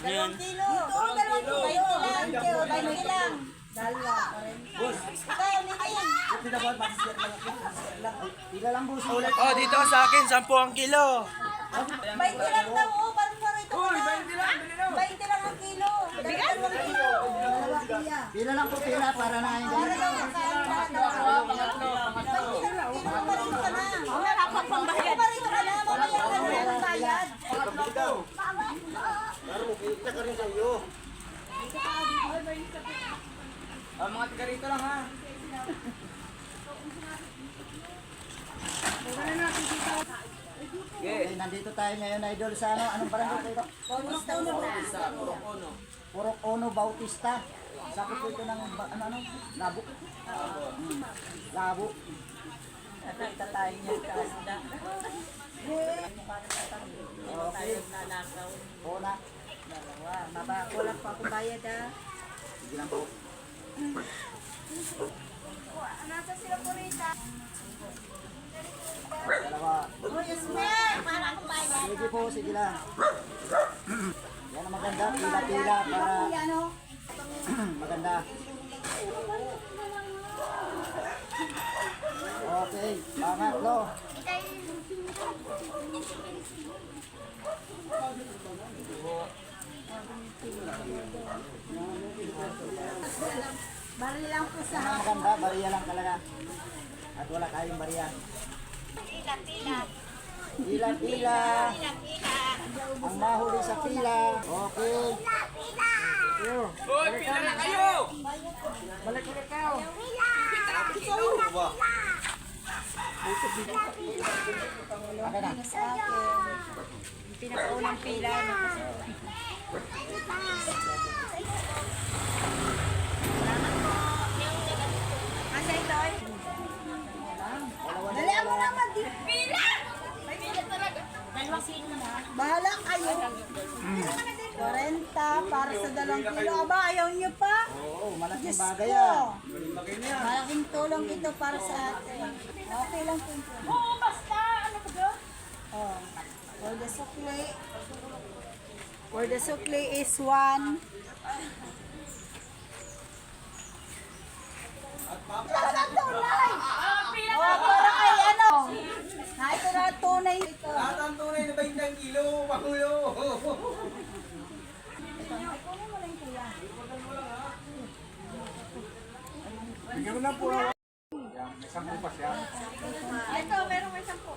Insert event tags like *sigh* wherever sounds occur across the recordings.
Yan. kilo. Ito, dalawang kilo. 20 lang. Kilo, 20 lang. Dalawa. Ikaw, Nitin. Pila lang boss. Oh, dito sa akin, 10 ang kilo. 20 lang daw. Oh, parang sa rito ko na. 20 lang ang kilo. Dalawang kilo. Pila lang po pila para na. Para lang ang kain na dalawa. 20 lang ang kilo. Marito ka na. Marito ka na. Mamaya ka na ng bayad. Oh, mga tiga rito lang ha. Okay, nandito tayo ngayon idol sa ano, anong barangay ito? Purok Ono Bautista. Sakot po ito ng ano ano? Labo. Labo. Nakita tayo niya kasda. Okay. Ona. Dalawa. Baba, wala pa akong bayad ah. Sige lang po. Nasa sila po rita. Dalawa. Oh, yes, ma'am. Para akong bayad. Sige po, sige lang. Yan ang maganda, pila-pila para Ano? *clears throat* maganda. Okay, pangatlo. Bari lang po sa Ang maganda, bariya lang talaga. At wala kayong bariya. Pila-pila. Ang mahuli sa pila. Okay. Hoy, pila na kayo! Balik ulit kayo. Okay na. sa akin. Yung pinakaunang pila. no? Asa 40 para sa dalawang kilo. Aba, ayaw niyo pa? Oo, malaking Diyos bagay ko. yan. Malaking tulong ito para sa atin. Okay lang po ito. Oo, basta. Ano ba ba? Oh. For the sukli. For the sukli is one. Tunay! Oh, para kay ano? Na ito na tunay ito. Lahat ang tunay na 20 kilo, pakulo. Ay, kunin mo lang ito yan. Bigyan mo na po. Isang bupas yan. Ito, meron may sampu.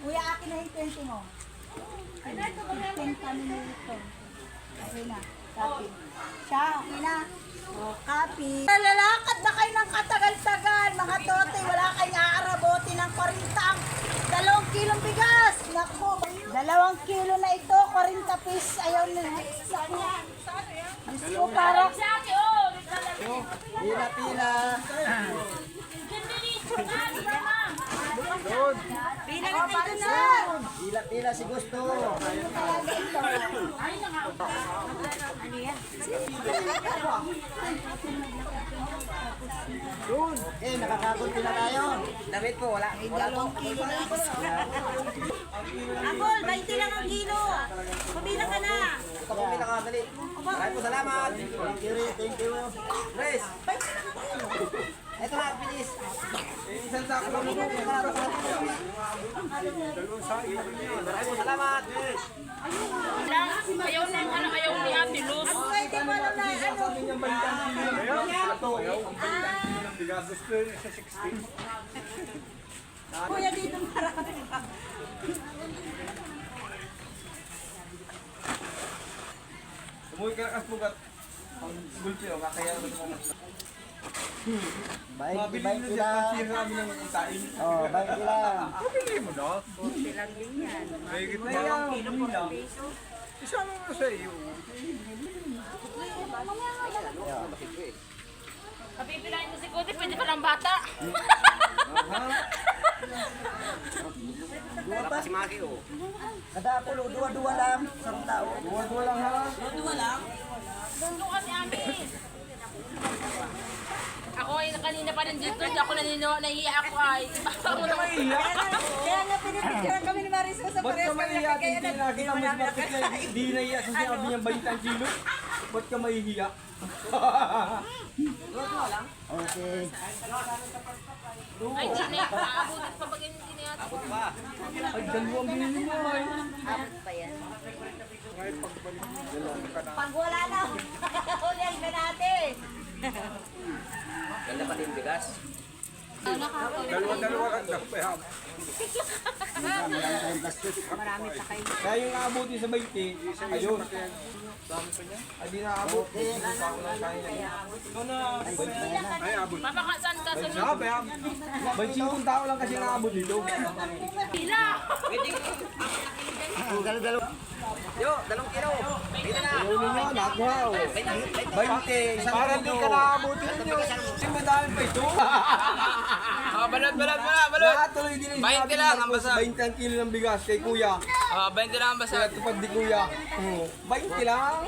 Kuya, akin na yung 20 mo. Ay, na ito, 10 kami nito. Okay na. Copy. Siya, okay na. O, copy. Nalalakad na kayo ng katagal-tagal, mga tote. Wala kayong aarabote ng 40 ang dalawang kilong bigas. Naku, dalawang kilo na ito, 40 piece. Ayaw na. Diyos ko, para Sa akin, oh. naglalagay. Pila-pila. Pila na tayo na. Pila-pila si gusto. Okay, nakakakunti na tayo. Damit po, wala. Dalawang kilo na. Apol, 20 lang ang kilo. Pabilang ka na. Ito po pinakadali. Maraming po salamat. Thank you, thank you. Grace. Ito na, bilis. Isang sako lang. Maraming po salamat. Ayaw na yung ano, ayaw ni Ate Luz. Pwede mo na na, ano? Kuya, dito marami. Umuwi ka kas pugat. Ang gulpi o kakaya naman mo. Baik, Mabili baik na sila. siya kasi namin ng tain. Oh, baik sila. Mabili mo na. Buti lang din yan. May gito na. Kilo mo lang. Isama mo sa iyo. Papipilain mo si Cody, pwede pa lang bata. Dua pa. Kada ako, dua-dua lang. Isang tao. Dua-dua lang ha. Gusto kasi amin. Ako ay kanina pa pa rin dito. Hindi ako nanino, nahiya ako ay. Ba't ka maiiyak? Kaya nga pinipicturean kami ni Marisol sa Ba't parehas ka kaya Hindi nakita mo sa market na hindi *laughs* naiiyak sa sinabi niyang 20 kilo. Ba't ka maiiyak? Okay. Ay, di na. Aabutin pa pag hindi na yata. Ay, dalawang binili mo ay. Pag wala na, ulihan ka natin. Dalawa-dalawa lang daw. Kaya yung naabuti sa 20, ayun. Ay, di naabot. Ay, abot. Papakasan ka sa Sabi, ah. Ba't yung tao lang kasi naabot dito? pila. Ayaw ninyo, nakuha o. 20, isang Parang di ka naabutin ninyo. Kasi madami pa ito. *laughs* Ah, balot, balot, balot, balot. Lahat tuloy din yung 20 sinabi lang, ang basa. 20 ang kilo ng bigas kay kuya. Ah, 20 lang ang basa. Kaya tupag di kuya. Oh, 20 lang.